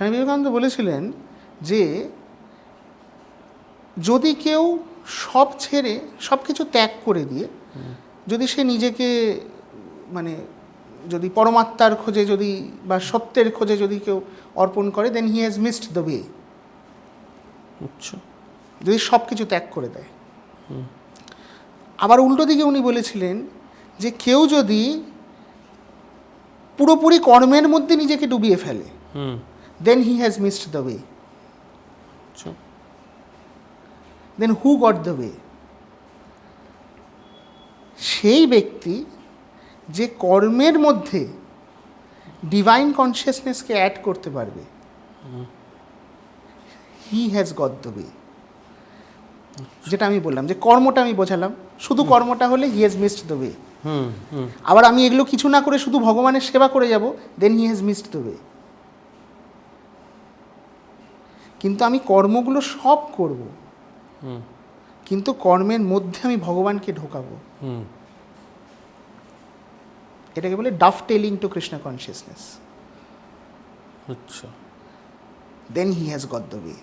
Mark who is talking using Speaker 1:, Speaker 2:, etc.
Speaker 1: স্বামী বিবেকানন্দ বলেছিলেন যে যদি কেউ সব ছেড়ে সব কিছু ত্যাগ করে দিয়ে যদি সে নিজেকে মানে যদি পরমাত্মার খোঁজে যদি বা সত্যের খোঁজে যদি কেউ অর্পণ করে then he has missed the way
Speaker 2: আচ্ছা।
Speaker 1: যদি সব কিছু ত্যাগ করে দেয়। আবার উল্টো দিকে উনি বলেছিলেন যে কেউ যদি পুরোপুরি কর্মের মধ্যে নিজেকে ডুবিয়ে ফেলে he has missed the way
Speaker 2: আচ্ছা
Speaker 1: then who got the way সেই ব্যক্তি যে কর্মের মধ্যে ডিভাইন কনসিয়াসনেসকে অ্যাড করতে পারবে he has got the way যেটা আমি বললাম যে কর্মটা আমি বোঝালাম শুধু কর্মটা হলে he has missed the way আবার আমি এগুলো কিছু না করে শুধু ভগবানের সেবা করে যাব then he has missed the way কিন্তু আমি কর্মগুলো সব করব।
Speaker 2: হুম।
Speaker 1: কিন্তু কর্মের মধ্যে আমি ভগবানকে ঢোকাবো।
Speaker 2: হুম।
Speaker 1: এটাকে বলে ডাফ টেলিং টু কৃষ্ণ কনসিয়াসনেস
Speaker 2: আচ্ছা।
Speaker 1: Then he has got the way